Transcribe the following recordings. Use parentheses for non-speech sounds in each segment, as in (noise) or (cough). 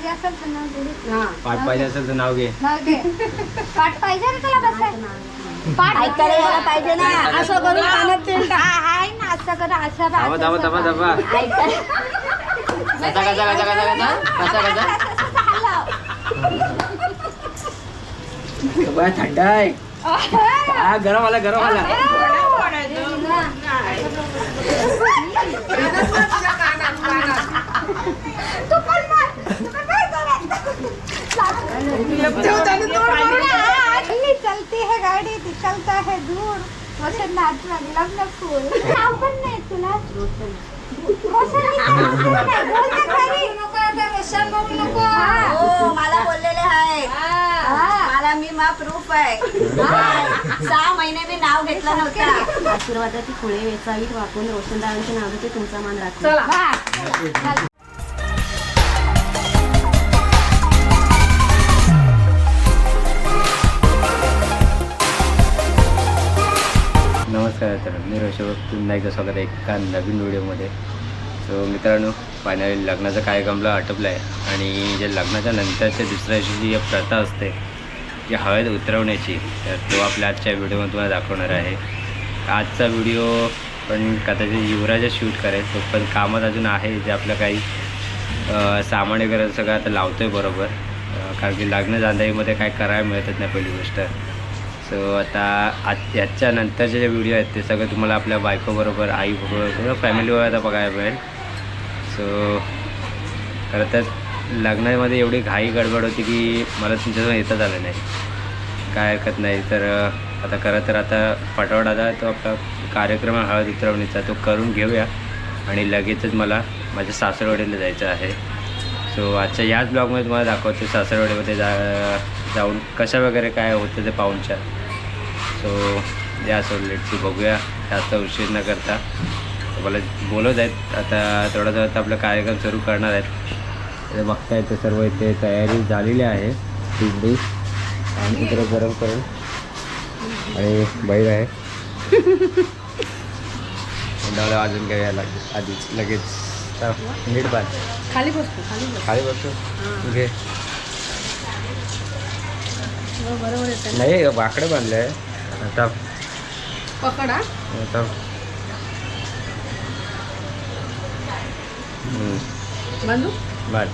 पाहिजे असेल तर नाव घे. हा पाठ पाहिजे असेल तर नाव घे नाव पाठ पाहिजे ना तुला बसाय पाठ ऐकायला यायला पाहिजे ना असं करून कानात तेल टाक. हा, आहे ना असं करा असं बा, थांबा थांबा असं थांबा बा. थांबा कसा कसा कसा कसा कसा कसा कसा असं, असं झालं. बाय थंड आहे हा गरम आला गरम आला पण मार. तू पण मार जरा. अगली चलती है गाड़ी निकलता है दूर वसंत नाचना लग्न फूल नाव पण नाही तुला मला बोललेले आहे हा. मला मी मा प्रूफ आहे सहा महिने मी नाव घेतलं नव्हतं आशीर्वादाची फुळे वेचावीत वाकून रोशनदारांच्या नावाचे तुमचा मान राखतो मी ऋषभ पुन्हा एकदा स्वागत आहे एका नवीन व्हिडिओमध्ये. सो मित्रांनो फायनली लग्नाचा कार्यक्रमला आटपला आहे आणि जे लग्नाच्या नंतरच्या दुसऱ्या दिवशी जी प्रथा असते जी हवेत उतरवण्याची तर तो आपल्या आजच्या व्हिडिओमध्ये तुम्हाला दाखवणार आहे. आजचा व्हिडिओ पण कदाचित युवराजा शूट करेल तो पण कामात अजून आहे जे आपलं काही सामान वगैरे सगळं आता लावतो आहे बरोबर कारण की लग्न जांधाईमध्ये काय करायला मिळतच नाही पहिली गोष्ट. सो आता आज याच्या नंतरचे जे व्हिडिओ आहेत ते सगळं तुम्हाला आपल्या बायकोबरोबर आईबरोबर किंवा फॅमिलीवर आता बघायला मिळेल. सो खरं तर लग्नामध्ये एवढी घाई गडबड होती की मला तुमच्याजवळ येताच आलं नाही. काय हरकत नाही. तर आता खरं तर आता फटाफट आता तो आपला कार्यक्रम हळद उतरवणीचा. तो करून घेऊया. आणि लगेचच मला माझ्या सासरवाडीला जायचं आहे. सो आजच्या याच ब्लॉगमध्ये तुम्हाला दाखवतो सासरवाडीमध्ये जा जाऊन कशा वगैरे काय होतं ते पाहूनच्या सो या सो लेटची बघूया. जास्त उशीर न करता. मला बोलत आहेत. आता थोडा थोडा आपला कार्यक्रम सुरू करणार आहेत. ते बघता येतं सर्व इथे तयारी झालेली आहे. तिकडे आणि इकडे गरम करून. आणि बाहेर आहे. अजून काय यायला लागेल आधीच लगेच. नीट बांध. खाली बसतो खाली बसतो. घे. बरोबर येतं नाही वाकडे बांधले आहे आता पकडा. आता बांधू? बांध.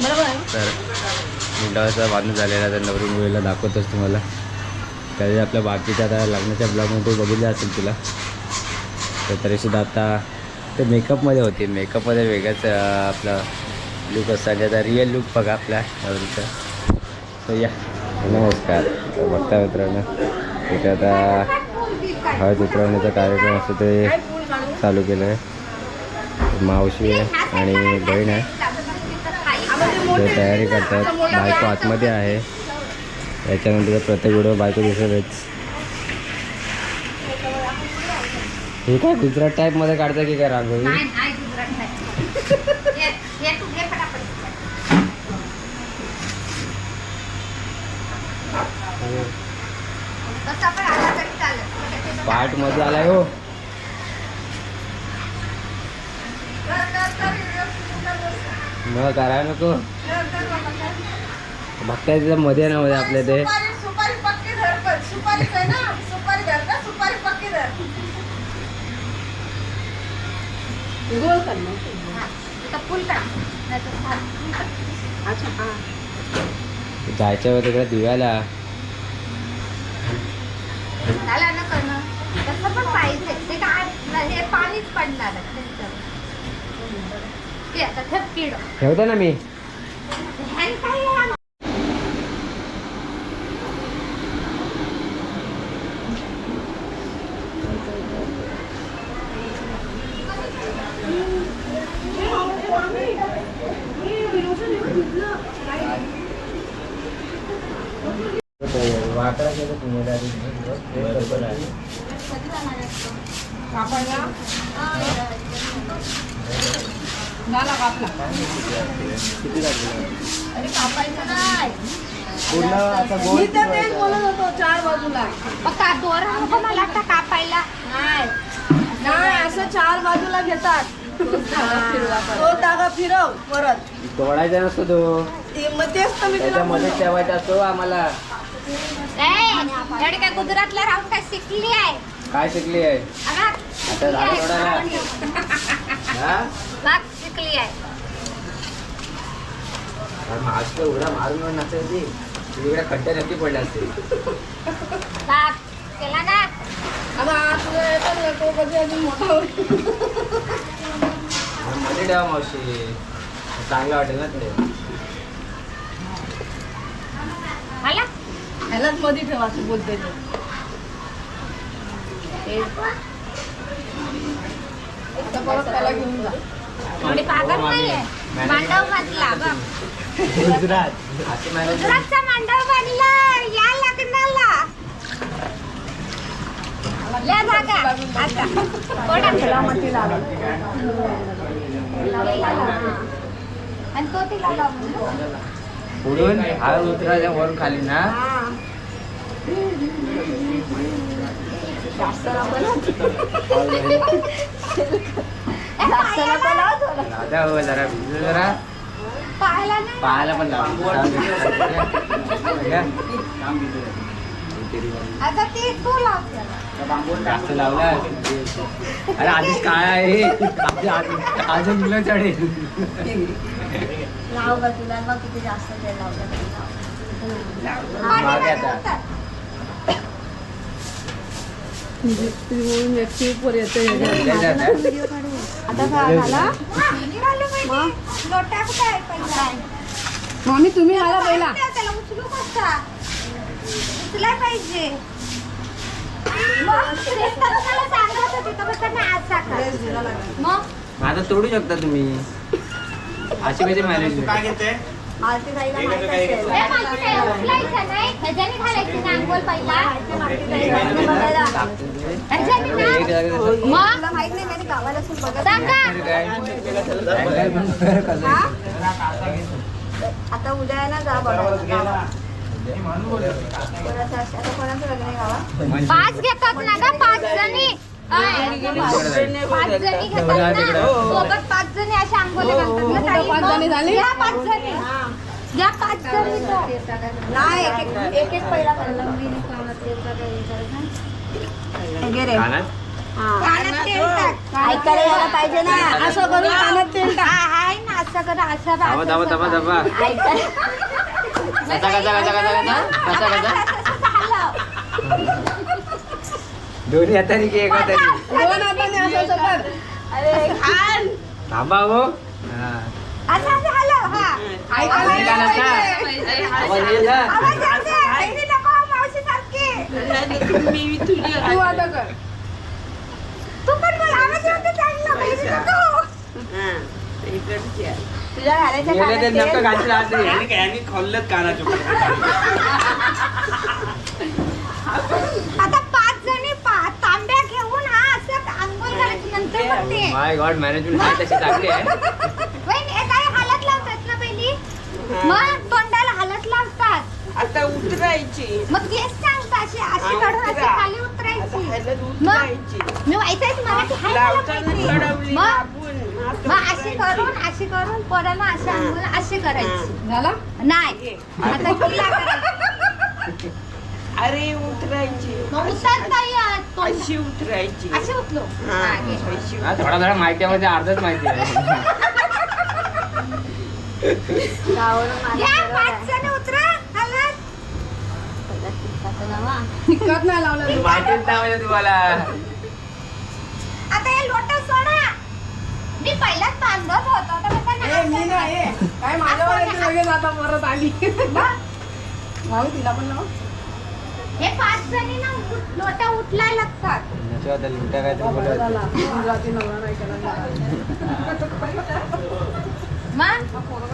बरोबर आहे. मुलाचा बांधून झालेला तर नवरी मुलीला दाखवतोच तुम्हाला. त्याच्या आपल्या बाकीच्या आता लग्नाच्या ब्लॉगमध्ये बघितलं असेल तुला. तर तरीसुद्धा आता ते मेकअपमध्ये होते. मेकअपमध्ये वेगळाच आपला लुक असतात त्याचा रिअल लुक बघा आपल्या नवरीचा. तर या. नमस्कार. बघता मित्रांनो तिथे आता हळद उतरवण्याचा कार्यक्रम असतो ते चालू केलं आहे मावशी आहे आणि बहीण आहे. ते तयारी करतात बायको आतमध्ये आहे याच्यानंतर प्रत्येक व्हिडिओ बायको दिसतच हे काय गुजरात टाईपमध्ये काढतं की काय रांगोळी नाही, नाही, गुजरात नाही. ये, ये तू घे फटाफट. तसा पण आला तरी चालेल. पार्टमध्ये आलाय हो मग करायला नको. बघताय तिथं मध्ये ना मध्ये आपल्या ते सुपारी पक्की धर पण. सुपारी आहे ना? सुपारी धर ना सुपारी पक्की धर. गोल कर ना. इथं फुल करा. नाहीतर फुल करा. अच्छा जायचं होतं तिकडे दिव्याला. ना. पाहिजे. ते काय पाणीच पडणार आहे त्याच्यावर. ते आता ते किड ठेवतो ना मी ह्याने काय आहे? वाकडा केलं तुम्हाला किती पूर्ण आता गोल मी तर तेच बोलत होतो चार बाजूला का दोरा नको मला वाटतं कापायला नाही नाही असं चार बाजूला घेतात तो धागा फिरव परत तोडायचा नसतो तो ते- मग तेच तर मी तुला त्याच्यामध्ये बोललो. ठेवायचा असतो आम्हाला ए, एवढी काय गुजरातला राहून काय शिकली आहे काय शिकली आहे अगं, आता शिकली आहे. तोडायला (laughs) हा शिकली आहे. मास्क उडा मारून खड्डे नक्की पडले केला ना आता ना, तो कधी अजून मोठा होईल. मध्ये ठेवा मावशी. चांगलं वाटेल ना ते मला? ह्यालाच मध्ये ठेवा तू बोलते ते. आता परत त्याला घेऊन जा. पागल नाहीये. मांडव बांधला बघ. गुजरात. असे मॅनेज गुजरातचा मांडव बांधला या लग्नाला. या जागा आता. कोणा? आणि तो तिला लावून पुढून हा उतरायच्या वरून खाली ना. (laughs) दादा हो जरा भिजू जरा पाहायला नाही पाहायला पण लावा आता ती तू लाव त्याला. जास्त लावला अरे आधीच काय आहे आधी- आधी- अजून मुलं चढेल लाव का तुला मग किती जास्त लावलं तरी लाव. बाई. लोटा कुठे आहे पहिला? मम्मी तुम्ही आला पहिला. त्याला उचलू कसा? उचलाय पाहिजे. आता तोडू शकता तुम्ही. अशी. ए, माहिती काय, उचलायचं नाही. मालती ताईला तुला माहीत मी गावाला असून बघत आता उद्या आहे ना जा बघायला गावात. कोणाचं असं- आता कोणाचं लग्न आहे गावात पाच घेतात ना का पाच जणी? पाच जणी घेतात ना. सोबत पाच जणी अशा अंघोळ घालतात. ना ताई. पाच जणी झाली? या पाच जणी. या पाच जणी. नाही एक एक- एक एक पहिला करायला घे रे. कानात? तेल टाक. ऐकायला यायला पाहिजे ना. असं करून कानात तेल टाक. हा, आहे ना असं करा असं बा, थांबा थांबा असं थांबा बा. थांबा ऐकायला कसा कसा कसा कसा कसा कसा कसा. दोन्ही हाताने की एका दोन हाताने असं असं कर. अरे खान थांबा हो हा. असं झालं हा ऐकायला आवाज यायला येईल ना? पाहिजे. आवाज येईल ना? आवाज येऊ दे. बहिणी नको मावशीसारखी. तू आता कर तू पण बोल आवाज येऊ दे चांगला बहिणी नको तुझ्या घालायच्या गेले ते कानात नक्क तेल. घातलं असं (laughs) आता पाच जणी माय गॉड मॅनेजमेंट आहे तशी चांगली आहे. वहिनी काय हालत लावतात ना पहिली? मग तोंडाला हालत लावतात. आता उतरायची. मग तेच सांगता अशी अशी काढून अशी उतरा. खाली उतरायची. हलत मग उतरायची. मी व्हायचंच मराठी हाय मला लावताना माहिती. चढवली मग दाबून असं मग अशी उतरायची. करून अशी करून पोरांना अशी अशी करायची. झाला? नाही. आता तिला करायची. अरे उतरायची. मग उतरता येत तोंड अशी उतरायची. अशी हा, थोडा थोडा माहिती आहे म्हणजे अर्धच माहिती आहे. गावावरून (laughs) माझ्या घ्या बरोबर पाच आहे. जण उतरा हालत टिकत नाही लावलं तू. माहितीच नाही म्हणजे तुम्हाला. आता हे लोट सोडा. मी पहिलाच बांधत होतो आता कसं ए, मी नाही नाही ए. काय माझ्यावर येते लगेच आता परत आली. भाऊ तिला पण लाव. हे पाच जणी ना लोटा उठलाय लागतात त्याच्यावर आता लुटा काय तरी बोलत झाला. गुजराती नवरा नाही केला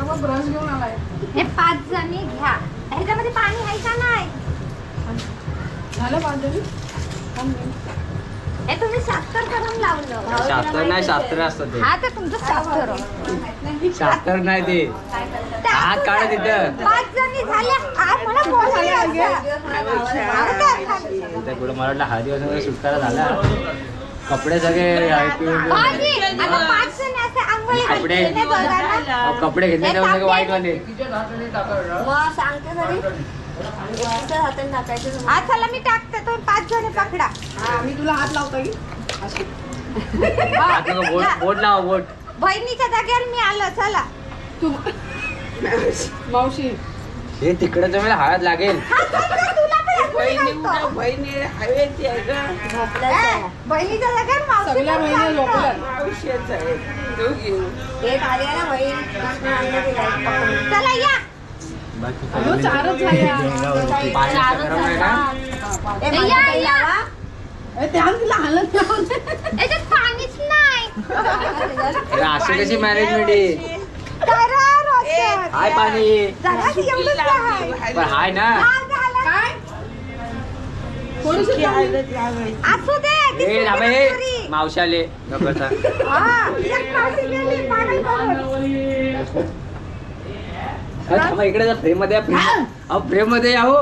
मग ब्रश घेऊन आलाय. हे पाच जणी घ्या. ह्याच्यामध्ये पाणी आहे का नाही? झालं पाच जणी? हे तुम्ही शास्त्र करून लावलं. शास्त्र नाही शास्त्र असतं ते. हा तर तुमचं शास्त्र. शास्त्र नाही ते. हात काढा तिथं. पाच जणी झाल्या हा मला असं बोलली असं. त्या कुठं मला वाटलं हळदी वगैरे सुटकारा झाला. कपडे सगळे पिवळे- भाजी, आता पाच जण असे आंघोळी कपडे. नाही. अहो, कपडे घेतले तेव्हा सगळे वाईट वाले मग सांगते तरी एकटीच्या हाताने टाकायचं हा चला मी टाकते. तो पाच जण पकडा. मी तुला हात लावतो की? बोट बोट लावा बोट. बहिणीच्या जागेवर मी आलो चला. तू मावशी. हे तिकडे तुम्हाला हळद लागेल. हा, बहिणी हवेची आहे ग. मावशी सगळ्या. झोपल्या. मावशीच आहे. दोघी एक आली ना. चला या. चारच झाल्या पाणीच नाही. अरे अशी कशी मॅनेजमेंट आहे? हाय पाणी जरा एवढंच आहे. पण हाय ना हा, झालं. काय थोडीशी असू दे ती ए सुकी थांबे मंचुरी. मावशाले नकोचा हा, एक मावशी गेली, पागल करून. थांबा इकडे जा फ्रेममध्ये फ्रेम अहो फ्रेममध्ये या हो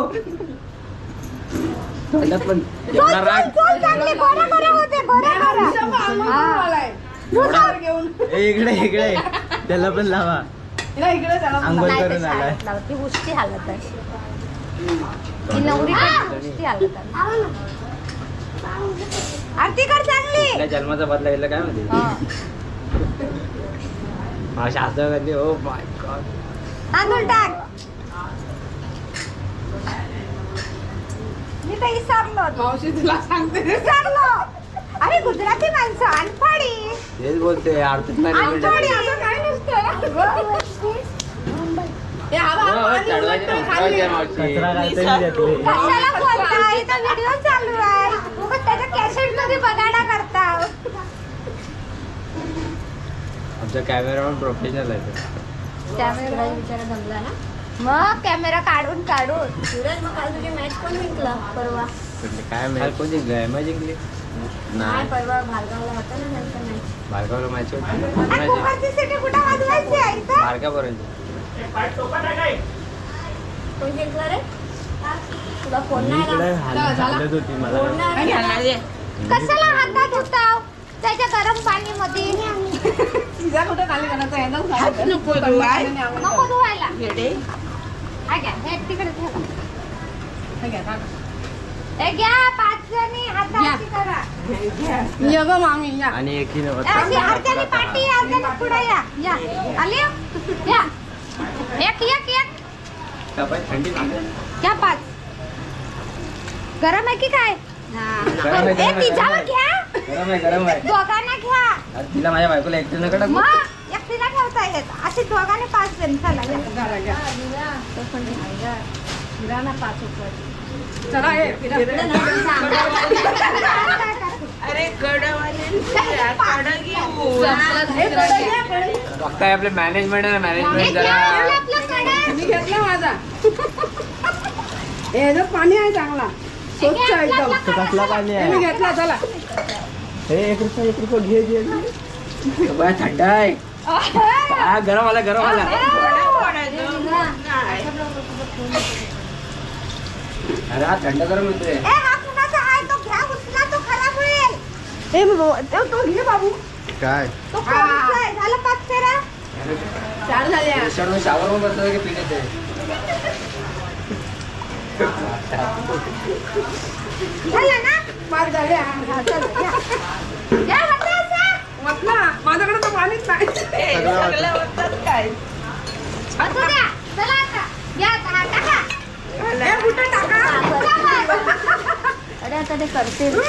तोंडात पण चल, एवढा चल, राग चल, चांगले गोरे गोरे होते, गोरे गोरे. हा. घेऊन इकडे इकडे त्याला पण लावा इकडे त्याला आंघोळ करून आलाय. ती उष्टी हालत आहे. ती नवरी पण उष्टी हालत आहे. आरती कर चांगली. जन्माचा बदला घेतला काय हा. मावशी असं करते हो माय गॉड तांदूळ टाक. मी तर विसरलो. तुला सांगते. विसरलो. अरे गुजराती माणसं अनफाडी. तेच बोलते आरतीत नाही अनफाडी असं काय नसतं? हवा, हवा, उलट तो खाली. कचरा मी त्यातले कशाला बोलता इथं व्हिडिओ चालू आहे. उगाच त्याच्या कॅसेटमध्ये बघायला करता आमचा कॅमेरामॅन प्रोफेशनल आहे तो. कॅमेरा बिचारा जमला ना. मग कॅमेरा काढून काढून. सूरज मग काल तुझी मॅच कोण जिंकला? परवा. काय माहिती कोण जिंकलं? एम आय जिंकली. नाही. परवा भालगावला होता ना भार्गवला होती. कुठं वाजवायची आहे इथं? भार्गापर्यंत कोण जिंकला रे तुला फोन नाही इकडे आला हाल- हालत होती मला. फोन नाही आला. कशाला हातात होता त्याच्या गरम पाणी मध्ये तिचा कुठं खाली करायचं? आहे ना नको धुवाय. नको धुवायला येडे. हा घ्या. हे तिकडे ठेवा. ये गं मामी या. आणि एकीनं अशी अर्ध्याने पाठी अर्ध्याने पुढे या. या. आली हो? या. एक एक एक. थंडी लागते. घ्या पाच. गरम आहे की काय? गरम आहे, ए गरम आहे, तिच्यावर गरम घ्या. आहे. गरम आहे गरम आहे. दोघांना घ्या. अरे तिला माझ्या बायकोला एकटीनं कडक मग एकटीला ठेवता येत. अशी दोघांनी पाच जण चला या. घाला, घ्या. तो पण घ्या. फिरा ना पाच रुपये. चला ये. अरे बघताय आपले मॅनेजमेंट आहे हे मॅनेजमेंट जरा. मी घेतला माझा. ए, ह्याच्यात पाणी आहे चांगला स्वच्छ हे एकदम. कसला. पाणी हे मी आहे घेतला चला. हे एक रुपये एक रुपये घे घे. थंड आहे. हा, गरम आला गरम आला. अरे हा थंड गरम होतोय ए, हा कुणाचा आहे? तो घ्या, उचला, तो खराब होईल. तो घे बाबू काय तो आहे? झालं पाच फेऱ्या? चार झाल्या शावर मध्ये बसतो की पिण्यात आहे झालं ना? पाच झाल्या हा, चला, घ्या. घ्या, हातात असा. म्हटलं माझ्याकडे तर पाणीच नाही असू द्या. चला आता. घ्या, आता, हा, टाका. ए, कुठं टाका अरे आता ते करतील ए,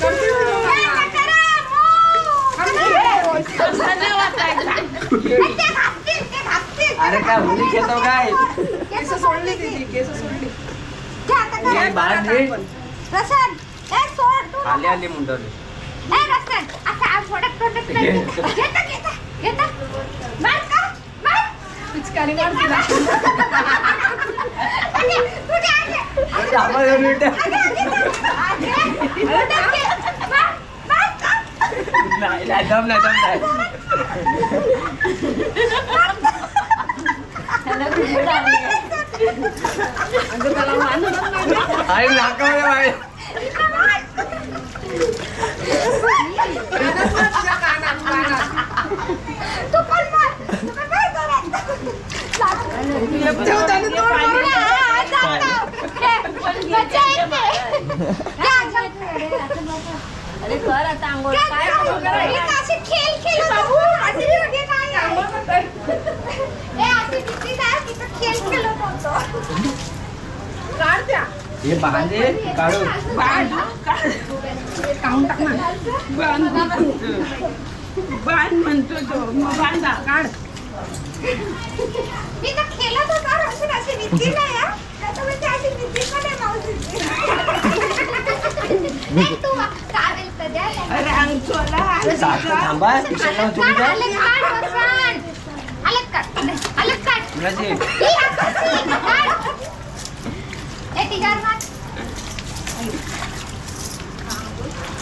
कचरा, मऊ. ए, ते घासतील, ते घासतील. अरे काय होली खेळतो काय केस सोडली तिची केस सोडली आता बाहेर नीट. रसन, ए, सोड तू. खाली आली मुंडवली ए, रसन, असं आम फोडत फोडत नाही. घेता, घेता, घेता. मार का? मार. पिचकारी मार तिला. अरे, आम्हाला दोन मिनिटं. आगे, आगे, आगे. तुझे आगे. मार, मार का? नाही नाही, दम नाही दम नाही अगं त्याला मानूनच नाही ना. अरे नाकामध्ये बाहेर कानात मार भीती नाही, मी तर खेळ खेळत होतो. काढ त्या. हे बांधे काढू बांध. काढ. काढून टाक ना. बांध. बांध म्हणतो तो मग बांधा काढ मी तर खेळत होतो रोशन अशी भीती नाही हा. नाहीतर म्हणजे अशी भीती पण आहे मावशीची. नाही, तू काढेल तर द्या नाही. अरे थांबा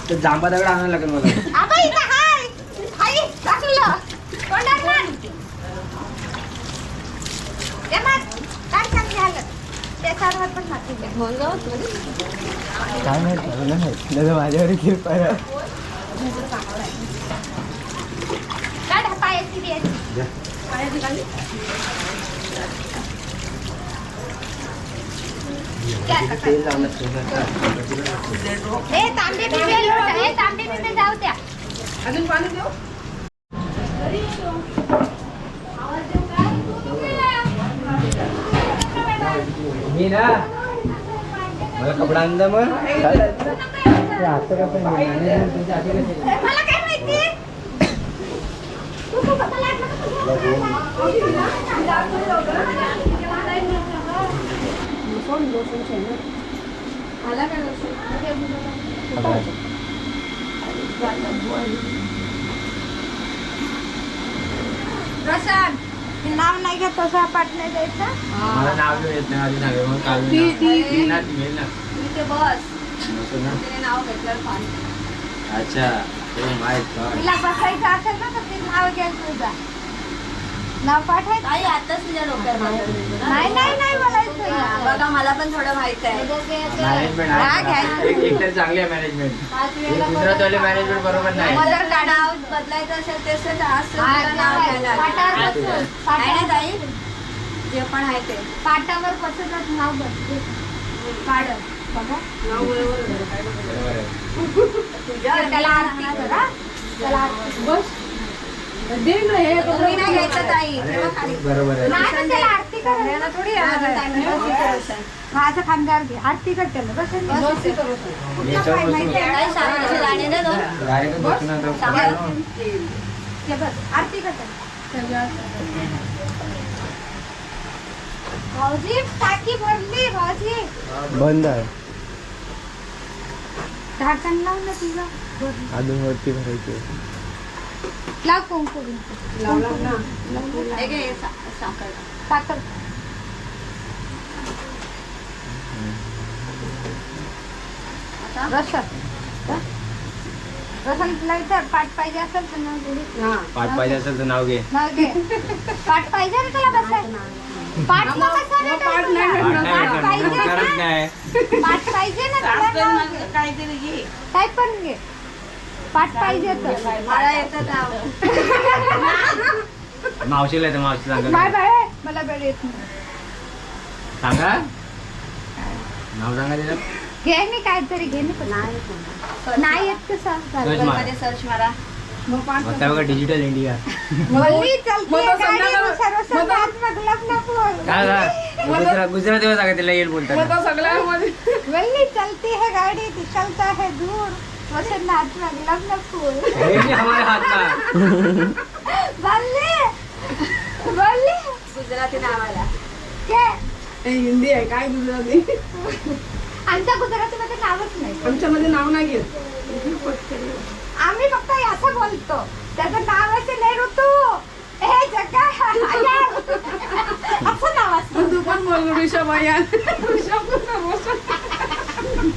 ते जांबा दगड आणायला लागेल मला काय माहीत मला नाही माहीत. नाही तर माझ्यावर कृपा आहे. काढ हा पायाची बियाची. द्या आता काढ. तेल लावलं सोबत. ए, तांबे बिबे लोट. ए, तांबे बिबे जाऊ द्या. अजून पाणी देऊ मी ना मला कपडा आणला मग. आता कसं प्रशांत. नाव नाही घेत तसं पाठ नाही द्यायचं मला नाव घेऊन येत नाही आधी नाव मग काल ती- ती- ती. ना मिळेल ना इथे बस बसू ना. तिने नाव घेतलं पाणी अच्छा. तिला बसायचं असेल ना तर ते नाव घ्यायचं तुझा नाव पाठायचं ताई आताच तुझ्या डोक्यात. नाही नाही नाही हा, बघा मला पण थोडं माहीत आहे. मॅनेजमेंट हा, तर चांगली आहे मॅनेजमेंट गुजरातवाले मॅनेजमेंट बरोबर नाही. मग जर का नाव बदलायचं असेल तेच तर असं हा, तुला नाव घ्यायला ताई? जे पण आहे ते. पाटावर बसूनच नाव बसते काढ. बघा. नाव (laughs) त्याला आरती करा त्याला आरती बस. तुम्ही नाही घ्यायचं ताई. अरे, तेव्हा खाली बरोबर आहे. नाही ना त्याला आरती करा थोडी आहे ताई माझं खांद्यावर घे. आरती कर त्याला. बसेल ना. बस. इथं बस. याच्यावर बसू ताई साखरेचे दाणे दे दोन. डायरेक्ट बसू. ना तर सांगा. ते बस आरती कर त्याला. भाऊजी टाकी भरली भाऊजी. बंद आहे. ढाकण लाव ना तुझं. अजून वरती भरायची लाव कुंकू बिंकू. लावला ना. हे घे सा- साखर. आता? तुला पाठ पाहिजे असेल तर नाव घे. हा. पाठ पाहिजे असेल तर नाव घे. नाव घे. पाठ पाहिजे ना तुला बसाय पाठ मग तुला. पाहिजे करत ना. नाही. पाठ पाहिजे ना तुला साखर नाव मग घे. काहीतरी घे. काय पण घे. पाठ पाहिजे तर. मला मावशीला येतं मावशी सांगा बाय मला वेळ येत नाही. सांगा. नाव सांगा तिला घे मी काहीतरी घे मी पण नाही येत कसं सर्च मार. मध्ये सर्च मारा. मग पाठ आता बघा डिजिटल इंडिया चलती गुजरात तिला येईल वल्ली चलती है गाड़ी निकलता है दूर. वैसे नाच मगलक ना फूल हे मी हमारे हात ना वल्ली वल्ली गुजराती नावाला के हे हिंदी आहे काय गुजराती आमच्या गुजरातीमध्ये नावच नाही आमच्यामध्ये नाव नाही घेत आम्ही फक्त असं बोलतो त्याचं नाव असेल हे ऋतू हे जगा असं नाव असतं मग तू पण बोल ऋषभ आहे ऋषभ कुठं बसून?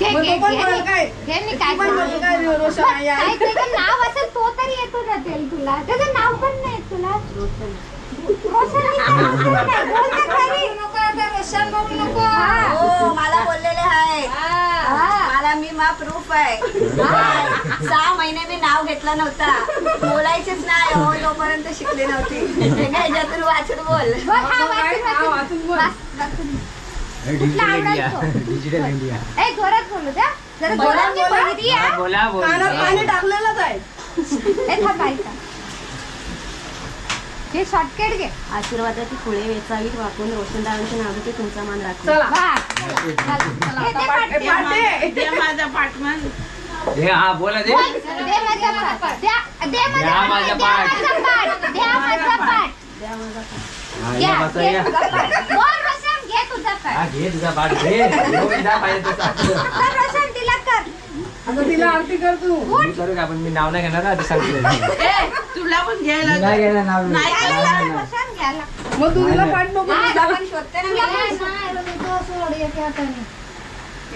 घे घे घे? घे मी काय काय त्याचं नाव असेल तो तरी येतो ना तेल. त्याचं नाव पण नाही तुला. हा. मला बोललेले आहे. मला मी मा प्रूफ आहे. सहा महिने मी नाव घेतलं नव्हता. बोलायचेच नाही. हो तोपर्यंत शिकले नव्हती. (laughs) हे काय? ह्याच्यातून वाचून. बोल. वाचून बोल. डिजिटल इंडिया तो? डिजिटल इंडिया ए, जोरात बोलू द्या जरा बोला, जोरात बोला. पहिली आहे. बोला कानात पाणी बोला टाकलेलंच आहे (laughs) ए, थांब ऐका. हे शॉर्टकट घे आशीर्वादाची फुले वेचावीत वाकून रोशनदारांचे नाव घेते तुमचा मान राखून चला. हे ए. पाटे दे माझा पाठमान हे हा बोला दे बोल, दे माझा पाठ. द्या- दे माझा द्या पाठ. माझा द्या पाठ. माझा पाठ. द्या माझा पाठ. द्या माझा. हा, या बसा. बोल. हा, घे तुझा घे (laughs) हो, जा पाहिजे तसा. रोशन तिला कर आता तिला आरती कर तू मी करू का पण मी नाव नाही घेणार आधी (laughs) ए तुला पण घ्यायला मी नाही घेणार नाव नाही, नाही, घ्यायला नाही, लागेल, नाही. रोशन घ्यायला. मग तू तिला नाही, पाठ नको शोधते ना.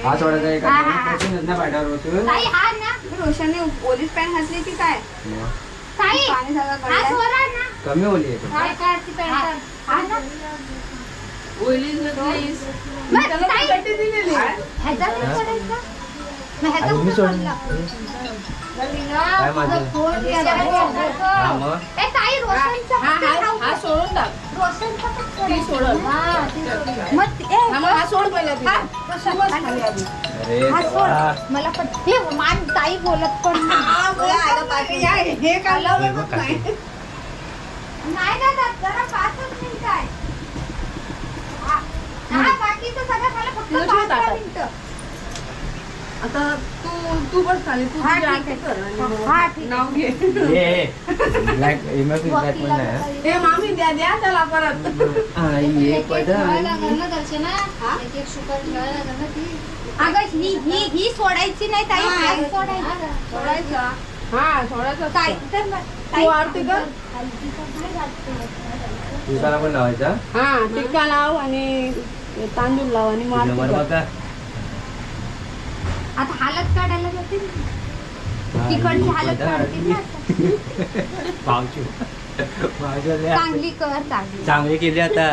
हा हा, हा, हा. बसूनच ना पाठावर बसून ताई, हा ना रोशनने पोलीस पॅन्ट घातली की काय ताई, पाणी सगळं हा गळलंय. सोडा ना. कमी ओली आहे काय काढती पॅन्ट? हा ना. मला पण हे मान ताई बोलत पण नाही. हा, हे हे दादा जरा पाचच मिनिट आहे हा, हा, बाकीचं सगळं झालं फक्त तुझं पाच ठेव ताटात. मिनिटं. आता तू तू बस खाली तू हा, तुझी ठीक आरती आहे. कर आणि हा, मग ठीक आहे. नाव घे हे ब्लॅक ब्लॅक हा. मामी द्या द्या त्याला परत आई एक अगं ही ही ही सोडायची नाही ताई हा. हात सोडायचा सोडायचा. हा सोडायचं ताई असतं. तर मग- तू ताई- आरती कर दिवसाला पण लावायचा हा टिक्का लाव आणि तांदूळ लाव आणि. बघा आता हालत काढायला जाते ना. तिकडची हालत काढते ना आता. पावची पावची लय चांगली कर चांगली चांगली केली आता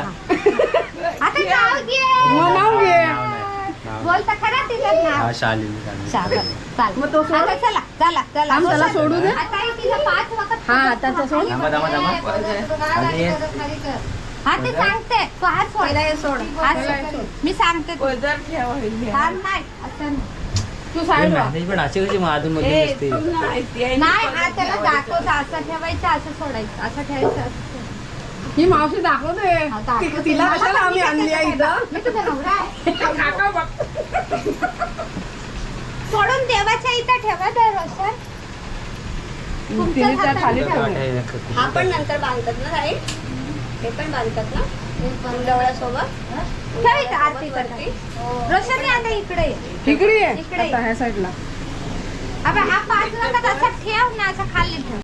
आता नाव घे मग नाव घे. नाव नाही. नाव बोल तर खरा तिचं नाही. नाव हा शालिनी शालिनी. चालेल चालेल मग तो सोड. आता चला चला चला थांब, त्याला रोशन, सोडू दे. आता हे तिचं पाच वखत हा, त्याचं सोड. थांबा, थांबा, थांबा. आणि हा ते सांगते तू हात सोड पहिला हे सोड. हात हे. मी सांगते तू. ठेव हे. थांब नाही असं. तू हे साईड पण अशी कशी माधून ए, नाही, आहे हा त्याला ठेवायचं. दाखवतो असं ठेवायचं असं सोडायचं असं ठेवायचं असं सोडायचं. ही मावशी दाखवते हा, दाखवते. ति- तिला कशाला आम्ही आणली आहे इथं मी तुझा नवरा आहे काका बघ. सोडून देवाच्या इथं ठेवा तर रोशन तिने त्या खाली ठेवलं हा पण नंतर बांधतात ना ताई हे पण बांधतात ना? ठेवायचं आरती करते आता इकडे ये. इकडे इकडे ह्या साईडला अबे हा पाच असं ठेव ना असं खाली ठेव.